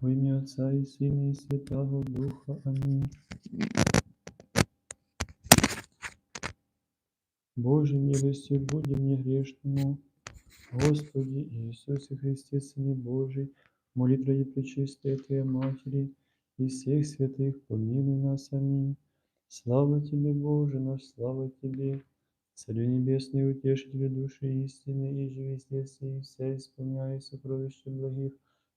В ім'я Отця і Сина, і Святого Духа. Амінь. Боже милостью, буди мне грешному, Господи Иисусе Христе, Сыне Божий, молитва и пречистая Твоя Матери и всех святых, помилуй нас. Аминь. Слава Тебе, Боже наш, слава Тебе, Царю Небесный, утешителю души истины, и живи здесь, и вся исполняя сокровища благих,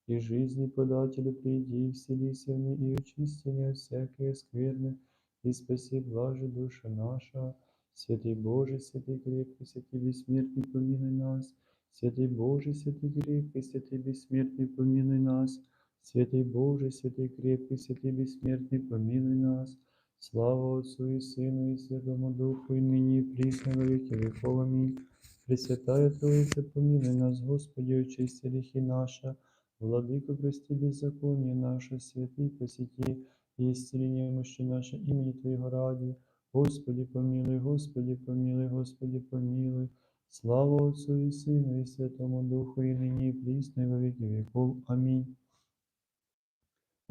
и жизни подателю приди, и вселися в ней, и очисти меня от всякой скверны, и спаси блаже душа наша. Святый Боже, святый крепкий, святый бессмертный, помилуй нас. Святый Боже, святый крепкий, святый бессмертный, помилуй нас. Святый Боже, святый крепкий, святый бессмертный, помилуй нас. Слава Отцу и Сыну и Святому Духу, и ныне и присно во веки веков. Аминь. Пресвятая Троица, помилуй нас, Господи, очисти грехи наши. Владыка, прости беззаконие наше, святый посети, и исцеление мощи наше имени Твоего ради. Господи, помилуй, Господи, помилуй, Господи, помилуй. Слава Отцу и Сыну и Святому Духу, и ныне и присно, и во веки веков. Аминь.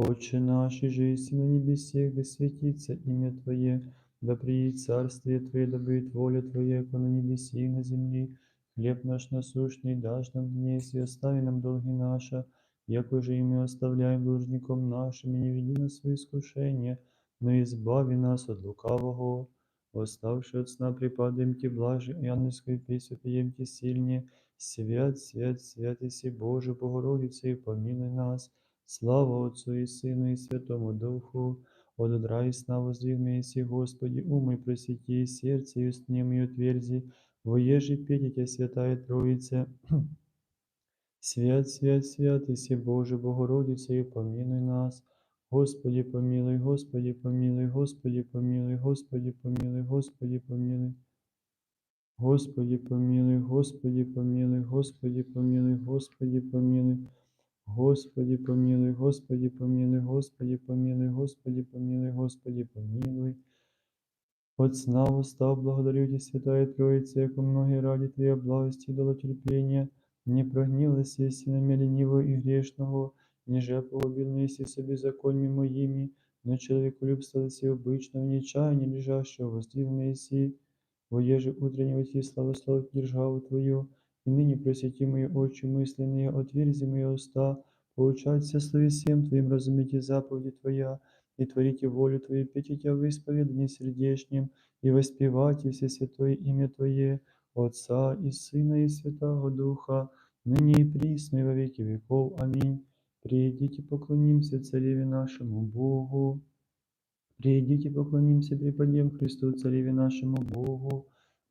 Отче наш, и на небесех, да светится имя Твое, да приедет царствие Твое, да будет воля Твоя, как на небесе и на земле. Хлеб наш насущный дашь нам днес, и остави нам долги наши, яко же и мы оставляем должником нашим, и не веди нас в искушение, но избави нас от лукавого. Восставши от сна припадаем Ти блажи, и ангельскую песню пьем Ти сильнее. Свят, свят, свят, Иси Боже, Богородице, и помилуй нас. Слава Отцу и Сыну и Святому Духу, от удра и сна воздвиг Иси, Господи, ум и просвети, сердце и устне и отверзи, воежи петь Тебя, Святая Троица. Свят, свят, свят, Иси Боже, Богородице, и помилуй нас. Господи, помилуй, Господи, помилуй, Господи, помилуй, Господи, помилуй, Господи, помилуй. Господи, помилуй, Господи, помилуй, Господи, помилуй, Господи, помилуй. Господи, помилуй, Господи, помилуй, Господи, помилуй, Господи, помилуй, Господи, помилуй. От сна устав, благодарю Тебя, Святая Троица, яко многие ради Твоей благости дало терпения, не прогнилась, если на ленивого и грешного, ниже погубил си собі законами моїми, но человеколюбство си обычного нечаяння лежащего воздвиг Мессии, воеже утреннего ти славословить державу Твою, и ныне просвети мои очи мысленные, отверзи мои уста, поучаться слове всем Твоим разумейте заповеди Твоя, и творите волю Твою, пейте Тебя в исповедании сердечнем, и воспевайте все святое имя Твое, Отца и Сына и Святого Духа, ныне и присно и во веки веков. Аминь. Придите, поклонимся Цареве нашему Богу. Придите, поклонимся, преподем Христу, Цареве нашему Богу.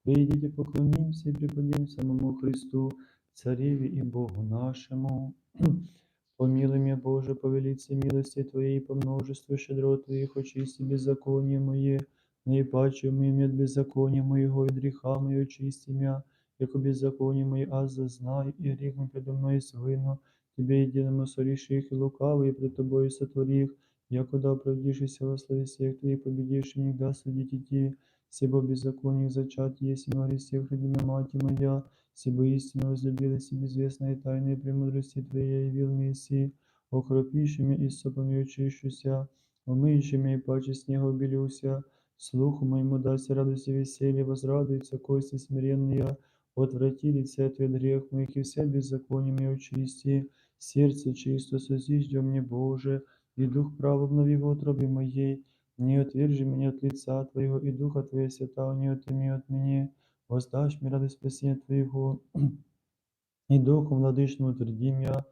Придите, поклонимся и преподем самому Христу, Цареве и Богу нашему. Помилуй меня, Боже, по велице милости Твоей, по множеству щедрот Твоих, очисти беззаконие мое, наипаче умыми от беззакония моего и греха моего очисти меня, яко беззаконие мое, аз зазнаю, и грех мой предо мной свину, Тебе единому сореших и лукавый пред Тобою сотворих, якуда оправдишься во славе всех Твоих, победишь и нигда судить идти, Себо беззаконник зачат, есть на всех родимя мать моя, Себо истину возлюбилась и безвестной тайной премудрости Твоей явил Мессии, окропившими и сопами очищуся, умыющими и паче снега белюся, слуху моему дасть радость и веселье, возрадуется кости смиренные, отврати лице Твой грех моих и вся беззаконие мое очисти, сердце чисто созиждем мне, Боже, и дух прав обнови в утробе моей, не отвержи меня от лица Твоего, и Духа Твоего святого не отыми от меня, воздашь мне радость спасения Твоего, и Духом владычным утверди меня,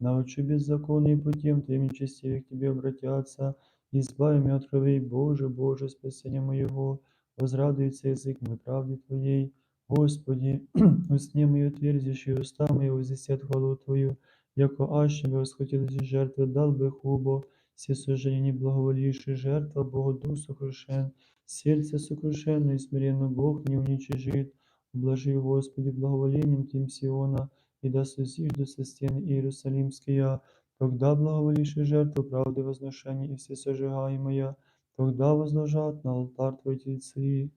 научи беззаконные путем Твоим честивых к Тебе обратятся, избави меня от крови, Боже, Боже, спасение моего, возрадуется язык мой правде Твоей, Господи, усне мою отверзишь, и уста мои возвестят хвалу Твою, яко аще бы восхотелись жертвы, дал бы хубо, все сожжения не благоволившие жертва Богу дух сокрушен, сердце сокрушенно и смиренно Бог не уничижит, ублажи, Господи, благоволением Тим Сиона, и да созиждутся стены Иерусалимские, тогда благоволившие жертву правды возношения и все сожигаемые, тогда возложат на алтарь Твой тельцы.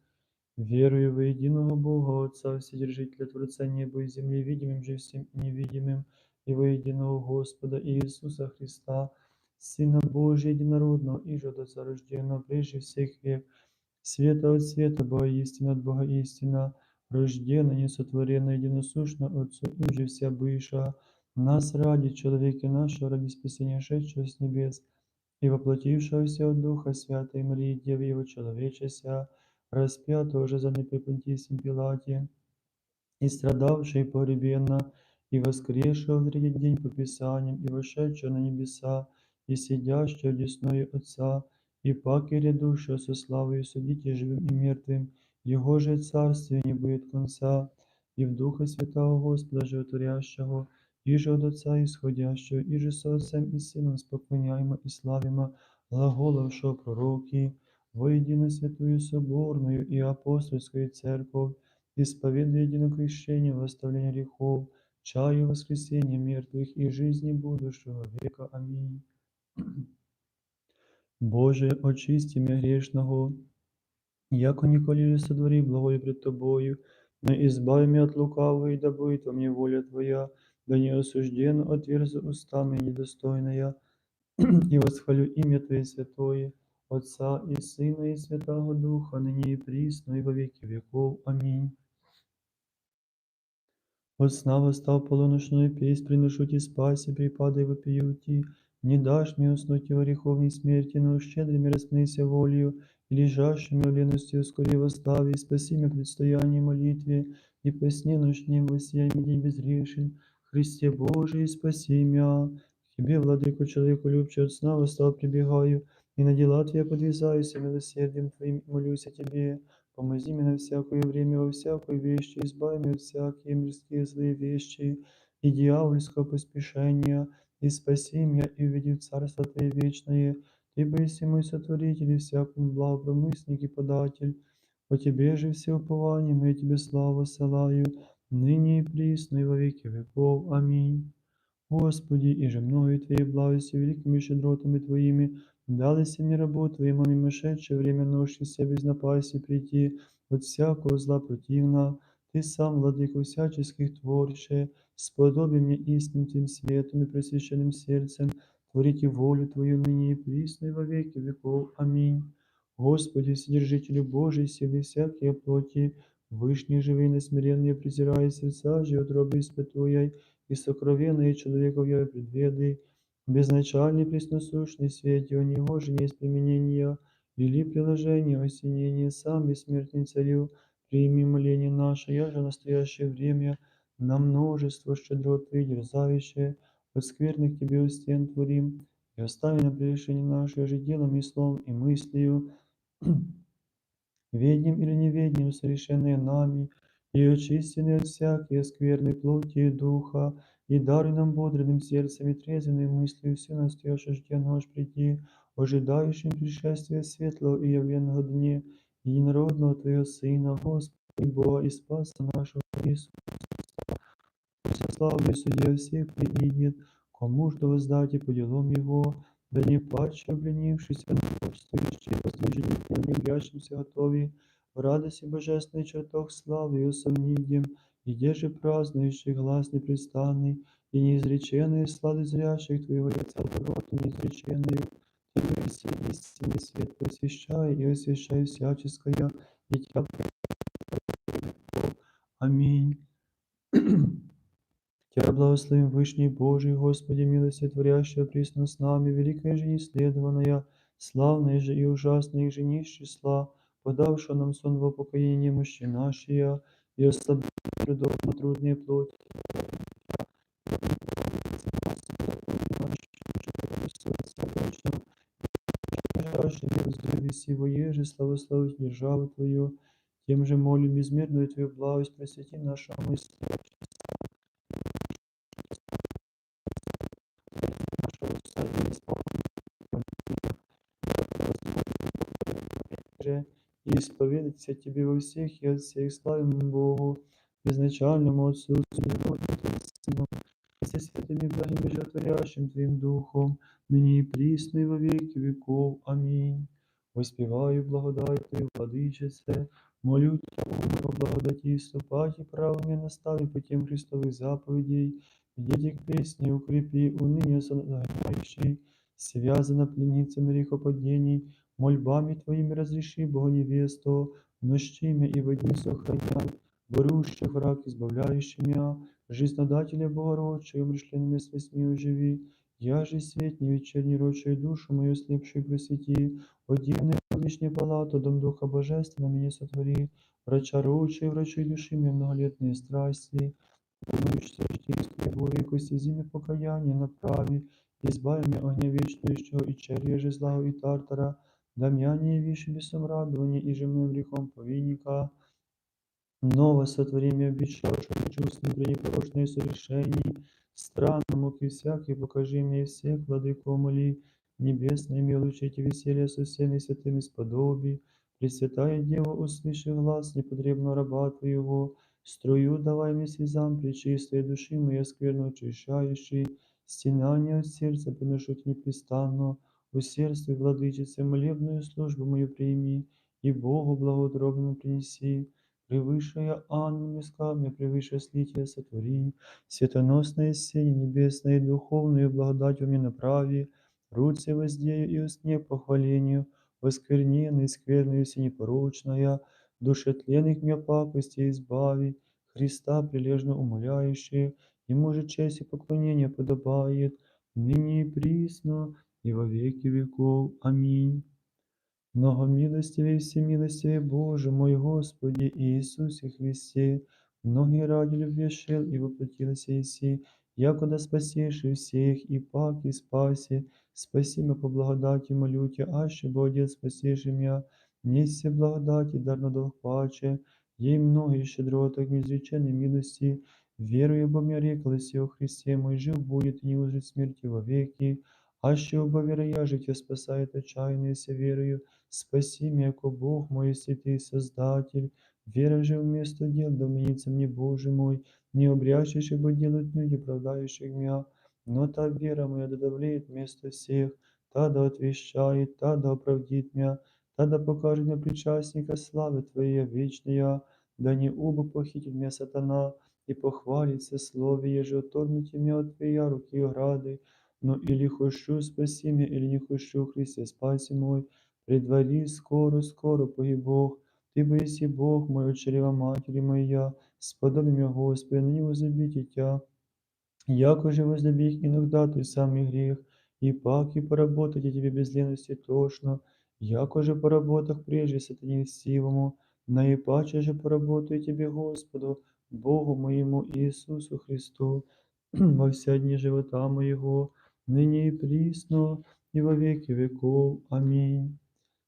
Верую во единого Бога, Отца, Вседержителя, Творца неба и земли, видимым же всем и невидимым, и во единого Господа Иисуса Христа, Сына Божия единородного, и же от Отца рожденного прежде всех век, света от света, Бога истина от Бога истина, рожденная, несотворенная, единосущна Отцу, им же вся бывшая, нас ради человека нашего, ради спасения шедшего с небес, и воплотившегося от Духа Святой Марии, Девы Его человечеся, распятого же за Непопентийским Пилате, и страдавший погребенно, и воскресшего в третий день по Писаниям, и вошедшего на небеса, и сидящего одесную Отца, и паки рядущего со славою судите живым и мертвым, Его же царствие не будет конца, и в Духа Святого Господа Животворящего, и же от Отца исходящего, и же со Отцем и Сыном споклоняемо и славимо, глаголовшего пророки, воедино святую соборную и апостольскую церковь, исповедуя едино крещение, восставление грехов, чаю воскресения мертвых и жизни будущего века. Аминь. Боже, очисти меня грешного, яко николи сотвори благое пред Тобою, но избави меня от лукавого, и да будет во мне воля Твоя, да не осужденно отверзу устами недостойная, и восхвалю имя Твое святое, Отца и Сына и Святого Духа, ныне и присно, и во веки веков. Аминь. От сна восстав полуночную песнь, приношу Ти спаси, припадай вопию Ти, не дашь мне уснуть в греховной смерти, но щедрыми распнися волею, и лежащими в лености ускори восстави, и спаси меня предстоянии молитве, и по сне ночнем воссияй мне день безгрешен, Христе Божий, спаси меня. К Тебе, владыку, человеку любче, от сна восстал прибегаю, и на дела Твои подвязаюсь, и милосердием Твоим и молюсь о Тебе. Помози мне на всякое время, во всякой вещи, избави меня от всякие мирские злые вещи и дьявольского поспешения, и спаси меня, и уведи в Царство Твое вечное. Ты быси мой сотворитель и всякому благопромысник и податель. По Тебе же все упование, мы Тебе славу ссылаю, ныне и присно, и во веки веков. Аминь. Господи, и же мною Твоей благостью, великими щедротами Твоими, дались мне работу Твоему мимошедшее время ношися без напасти прийти от всякого зла противна. Ты сам, владыку всяческих творче, сподоби мне истинным Твоим светом и просвященным сердцем, творите волю Твою ныне и присно, и во веки веков. Аминь. Господи, Вседержителю Божий, силы всякие плоти, Вышние живые, несмиренные, презирая сердца, живет робы испытуя, и сокровенные человеков я предведы, безначальный пресносущный свет его него же не есть применения, или приложение, осенение, сам бессмертный царю, прими моление наше, я же в настоящее время на множество щедрот Твоих дерзающее, от скверных Тебе у стен творим, и остави на прегрешение наше же делом и словом и мыслью, ведним или неведним, совершенные нами, и очистены от всякой скверной плоти и духа, и даруй нам бодрым сердцем и трезвенной мыслью все настоящее жденного аж прийти, ожидающим пришествия светлого и явленного дне, единородного Твоего Сына, Господи Бога и Спаса нашего Иисуса Христа, славы судья всех приидет, кому ж воздать и по делам Его, да не плаче обленившись, а научствующий, послужитель не грящимся готові, в радости божественный чертог славы и усомнидем, и где же празднующий глаз непрестанный, и неизреченные слады зрящих Твоего лица доброты неизреченную, Ты весь истинный свет посвящай и освящай всяческое, дитя Аминь. Тебя благословим Вышний Божий, Господи, милости творящая присно с нами, великая же неисследованная, славная же и ужасная же не из числа, подавшая нам сон в упокоение мощи нашей, и ослабляя трудов на трудные плоти. Всего еже, славословить державу Твою, тем же молим безмерную Твою благость, просвети нашу мысль, и исповедаться Тебе во всех и от всех славим Богу, безначальному Отцу, Сыну, Сыну, и со святыми благими животворящим Твоим Духом, ныне и присно и во веки веков. Аминь. Воспеваю благодать Твою, Владычице, молю Тебя, о благодаті, ступать и правыми настави путем Христовых заповедей, Дети к песне укрепи, уныние сознающий, связано пленницами грехопадений, мольбами Твоими разреши, Бога невесту, нощими и во дни сохраняй, борющих враг, избавляющий меня, жизнодателя Богородчий, умышленными с восьми оживи, я же свет не вечерний рочей душу мою слепшую просвети, о дивный лишней палату, дом Духа Божественного меня сотвори, врача рочей, врачей души мне многолетние страсти, Помощься житейской Божией кости зимы покаяния направи, избави меня огня вечного и чережи зла и тартара, да меня не явишь бесом радования и земным грехом повинника. Ново сотвори мне обещавшую чувством при непорочной совершении, странному и всякий покажи мне всех, владыко моли, небесное милучите веселье со всеми святыми сподоби, Пресвятая Дева, услыши глаз непотребного раба Твоего, струю давай мне слезам пречистой души моей скверно очищающей, стенание от сердца приношу к непрестанно, усердствуй, владычице, молебную службу мою прими, и Богу благоутробному принеси, превыше я ангел мне превыше слития сотвори, светоносное сень небесное и духовную благодать мне направи, руце воздею и устне похвалению, воскверненной, скверной и непорочная, душетленных меня пакости избави, Христа прилежно умоляющие, Ему же честь и поклонение подобает, ныне и присно, и во веки веков. Аминь. Много милостивый и всемилостивый Боже мой Господи Иисусе Христе, многие ради любви шел и воплотился Иси, якода спасеши всех и пак и спаси, спаси меня по благодати молю Тя, аще бы Отец спасеши меня, несе благодати, дарно долг паче, ей многие щедроток неизреченной милости, верую бо мне реклась о Христе мой, жив будет и не узрит смерти вовеки, аще оба вероя життя спасает отчаянные се верою, спаси меня, яко Бог мой, святый Создатель, вера же вместо дел, доменится мне, Боже мой, не обрящешь, ибо делают люди, оправдающих меня, но та вера моя да давлеет вместо всех, та да отвещает, та да оправдит меня, та да покажет мне причастника славы Твоей вечная, да не убо похитит меня сатана, и похвалится слове, же оторнуте меня от Твоя руки ограды, но или хочу спаси меня, или не хочу, Христе, спаси мой, предвари скоро, скоро погиб Бог, Ты боиси Бог мой, от чрева матери моя, сподоби меня, Господи, на него забить Тя, яко же возлюби их иногда той самый грех, и пак и поработать я тебе без лености тошно, яко же по работах прежде сатане сивому, наипаче же поработаю тебе, Господу, Богу моему Иисусу Христу, во вся дни живота моего, ныне и присно, и во веки веков. Аминь.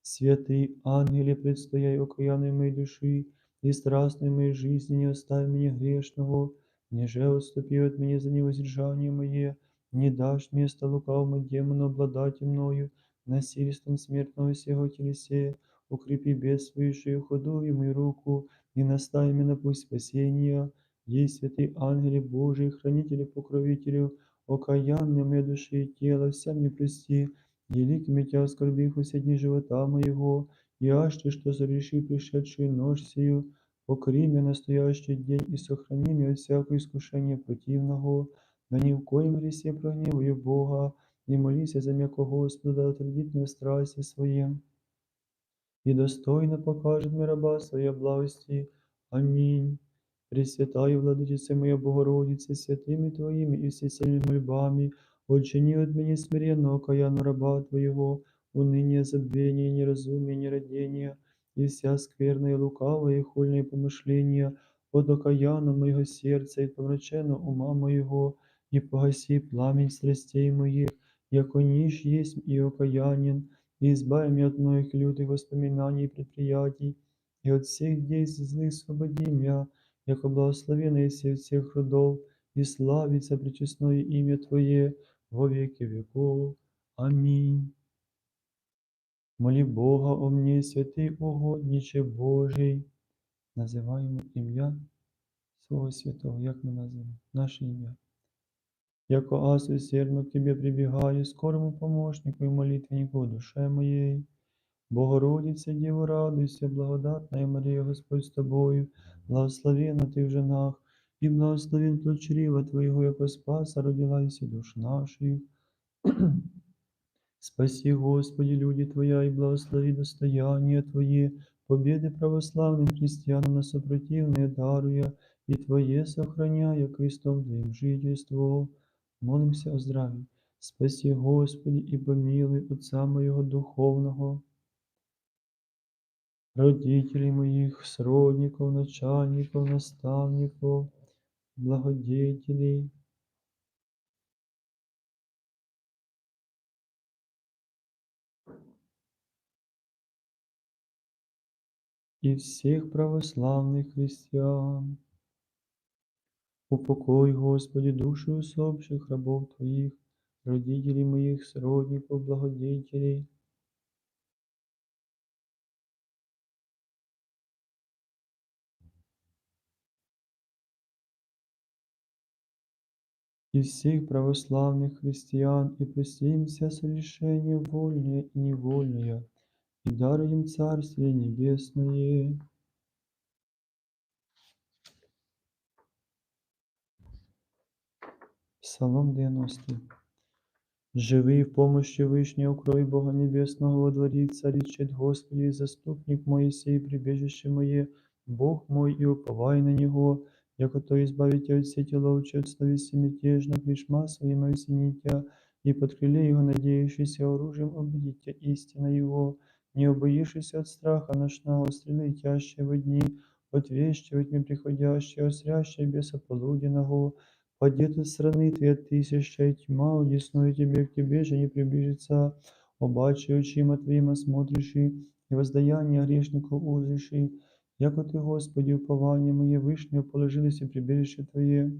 Святый ангеле, предстояй окаянной моей души и страстной моей жизни, не оставь меня грешного, неже отступи от меня за невоздержание мое, не дашь места лукавому демону обладать мною, насильством смертного сего телесе, укрепи бедствующую ходу и мою руку, и наставь меня на путь спасения, ей святый ангеле Божий, хранителю, покровителю, окаянный моей души и тела, вся мне прости, великими тя оскорбих все дни живота моего, и аще что сореши пришедшую ночь сию, покори меня настоящий день и сохрани меня от всякого искушения противного, да ни в коем гресе прогневаю Бога, и молися за м'яко Господа, да отведит мне страсти своим, и достойно покажет мне раба своей благости. Аминь. Пресвятая Владычица моя Богородица, святыми Твоими и всесильными мольбами, Отчини от меня смиренного окаянного раба Твоего, уныние, забвение, неразумие, нерадение, и вся скверная, и лукавая, и хульные помышления, от окаянного моего сердца и помраченного ума моего, и погаси пламень страстей моих, яко ниш есть и окаянен, и избави меня от многих лютых воспоминаний и предприятий, и от всех действий злых освободи меня, яко благословенный из всех родов, и славится пречестное имя Твое, во веки веков. Аминь. Молі Бога о мне, святий угодниче Божий. Називаємо ім'я свого святого, як ми називаємо? Наше ім'я. Яко аз усердно к Тебе прибігаю, скорому помощнику і молитвеннику душе моєї. Богородице, Діво, радуйся, благодатна Марія, Господь з тобою, благословена ти в женах, и благословен плод чрева Твоего, яко спаса родилась и душ наших. Спаси, Господи, люди Твоя, и благослови достояние Твое, победы православным христианам на сопротивные даруя, и Твое сохраняя крестом Твоим жительство. Молимся о здравии. Спаси, Господи, и помилуй Отца моего духовного, родителей моих, сродников, начальников, наставников, благодетелей, и всех православных христиан. Упокой, Господи, души усопших рабов Твоих, родителей моих, сродников, благодетелей, и всех православных христиан, и прости им вся согрешения вольные и невольные, и даруй им Царствие Небесное. Псалом 90. Живи в помощи Вышней, укрой Бога Небесного во дворе царичет Господи, заступник мой сей, прибежище мое, Бог мой, и уповай на Него, яко то избавите от сети ловчей, от совести мятежно, пришма своим осенитя, и под крыле Его надеющийся оружием обидите истина Его, не обоишься от страха ночного, стрелы летящие во дни, от вещи, во тьме приходящие, от срящей беса полуденного, Падет от страны твоя тысяча, и тьма удесную тебе, к тебе же не приближится. Обаче очима твоим смотриши, и воздаяние грешников узриши. Яко ты, Господи, упование мое вышнее, положилось и прибежище Твое.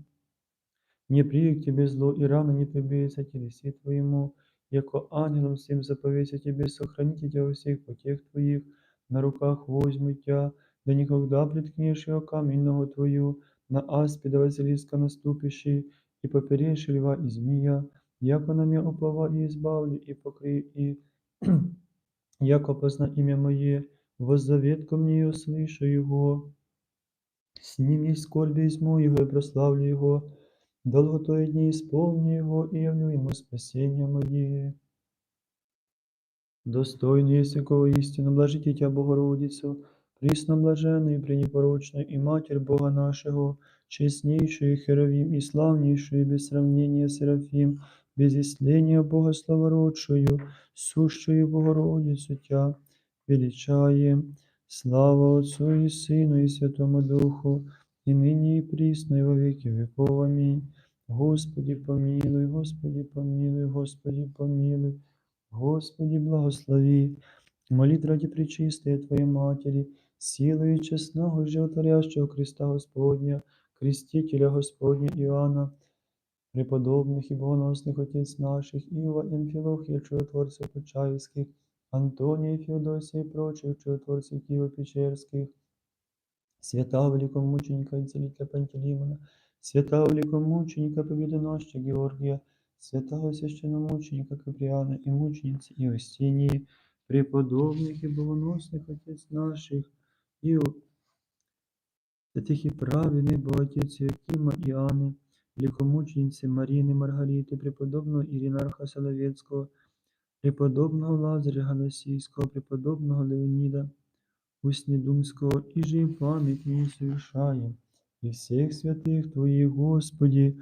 Не придет к тебе зло, и рано не приблизится телеси Твоему, яко ангелом всем заповеся тебе, сохраните тебя во всех путях Твоих, на руках возьму тебя, да никогда приткнешь его камень Твою, на аспида Василиска наступивший, и поперешь льва и змея, яко на меня уплава и избавлю, и покрию, и яко позна имя мое, воззовет ко мне, и услышу его. С ним есть скорби изму его, и прославлю его, долготою дни исполню его, и явлю ему спасение мое. Достойный есть якого истину, блажите тебя, Богородицу, Присно блаженную, пренепорочную и Матерь Бога нашего, честнейшую Херовим и славнейшую без сравнения Серафим, без исления Бога славородшую, сущую Богородицу Тя, величаем. Слава Отцу и Сыну и Святому Духу, и ныне и присно, и во веки веков. Аминь. Господи помилуй, Господи помилуй, Господи помилуй, Господи благослови. Молит ради пречистої Твоей Матери, силою чесного животворящего Христа Господня, крестителя Господня Иоанна, преподобных и богоносных отец наших, Иова, Амфилохия, чудотворцев Почаевских, Антония, Феодосия и прочих чудотворцев Киево-Печерских, свята великомученика и целителя Пантелеймона, свята великомученика победоносча Георгия, святого священномученика Каприана и мученицы Иостинии, преподобных и богоносных отец наших, и святих і праведних богатець Якима і Анни, великомучениці Маріни Маргарити, преподобного Іринарха Соловецького, преподобного Лазаря Галасійського, преподобного Леоніда Уснідумського, і же і пам'ять мені совершаем, і всіх святих Твоїх, Господі,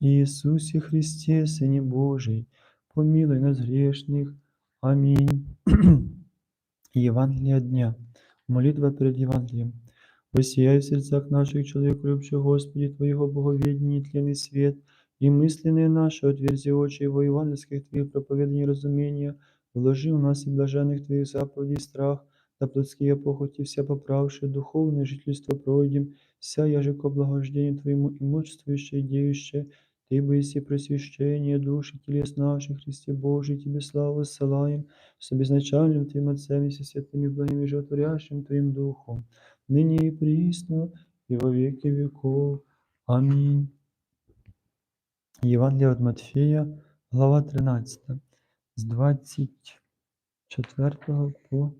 Иисусе Христе, Сыне Божий, помилуй нас грешных. Аминь. Евангелие дня. Молитва перед Евангелием. Воссияй в сердцах наших, человек любящих Господи, Твоего боговедения, тленный свет, и мысленные наши, отверзи очи Его евангельских Твоих проповеданий разумения, вложи в нас и блаженных Твоих заповедей страх, да плотские похоти вся поправшие, духовное жительство пройдем, вся яжеко благождению Твоему и мучествующее и деющее, Ты боиси просвещение души телес наших, Христе Божий, Тебе славу ссылаем, с обезначальным Твоим Отцем и со святым и благим и животворящим Твоим Духом, ныне и присно, и во веки веков. Аминь. Євангелія від Матфея, глава 13, з 24 по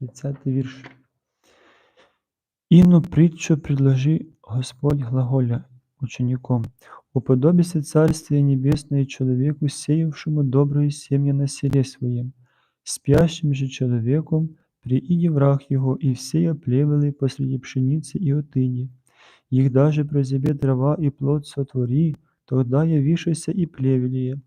30 вірш. Інну притчу предложи Господь глаголя учеником, «Уподобися Царствие Небесное человеку, сеявшему добрые семя на селе своем. Спящим же человеком прииди враг его, и всея плевелы посреди пшеницы и отыни. Их даже прозябе трава и плод сотвори, тогда явишися и плевелие.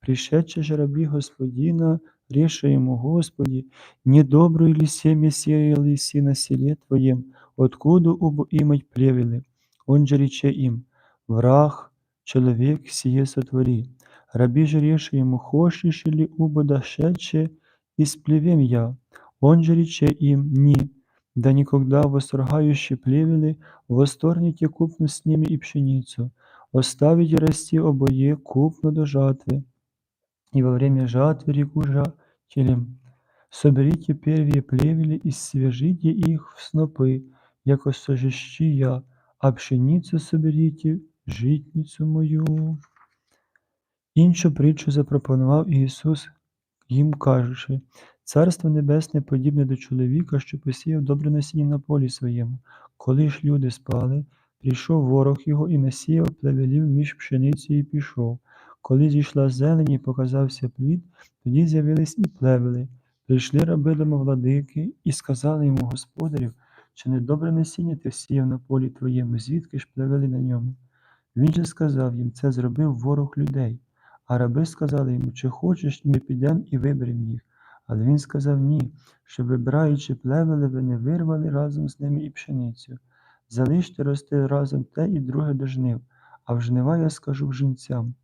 Пришедши же раби Господина, реша ему, Господи, недоброе ли семя сеял си на селе Твоем, откуда убо имать плевелы? Он же рече им, враг, человек сие сотвори. Раби же реша ему, хочешь ли убо дошедше, и сплевем я? Он же рече им, ни, да никогда восторгающие плевелы, восторните купну с ними и пшеницу, оставите расти обое купно до жатвы и во время жатвы реку жателям. Соберите первые плевели и свяжите их в снопы, яко сожещи я, а пшеницу соберите в житницю мою. Іншу притчу запропонував Ісус їм кажучи, Царство Небесне подібне до чоловіка, що посіяв добре насіння на полі своєму. Коли ж люди спали, прийшов ворог його і насіяв плевелів між пшеницею і пішов. Коли зійшла зелень і показався плід, тоді з'явились і плевели. Прийшли раби домовладики і сказали йому господарю, чи не добре насіння ти всіяв на полі твоєму, звідки ж плевели на ньому? Він же сказав їм, це зробив ворог людей. А раби сказали йому, чи хочеш, ми підемо і виберемо їх. Але він сказав ні, щоб вибираючи плевели, ви не вирвали разом з ними і пшеницю. Залиште рости разом те і друге до жнив, а в жнива я скажу жінцям.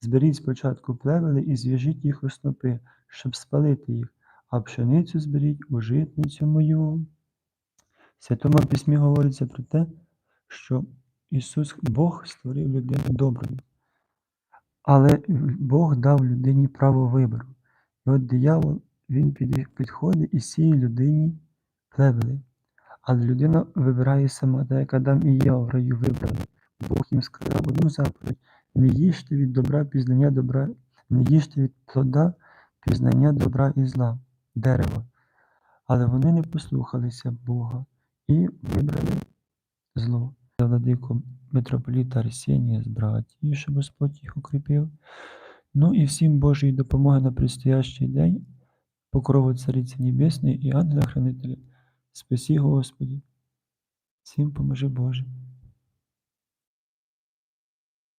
Зберіть спочатку плевели і зв'яжіть їх у снопи, щоб спалити їх, а пшеницю зберіть у житницю мою. Святому Письмі говориться про те, що Ісус Бог створив людину доброю. Але Бог дав людині право вибору. І от диявол він підходить і сіє людині плевели. Але людина вибирає сама, так як Адам і Єва в раю вибрали. Бог їм сказав одну заповідь: не їжте від добра пізнання добра, не їжте від плода пізнання добра і зла, дерева. Але вони не послухалися Бога і вибрали зло. Владику митрополіта Арсенія з братів, щоб Господь їх укріпив. Ну і всім Божої допомоги на предстоящий день, покрову Цариці Небесної і ангела-хранителя. Спасі Господі. Всім поможи Боже.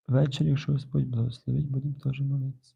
Ввечері, якщо Господь благословить, будемо теж молитися.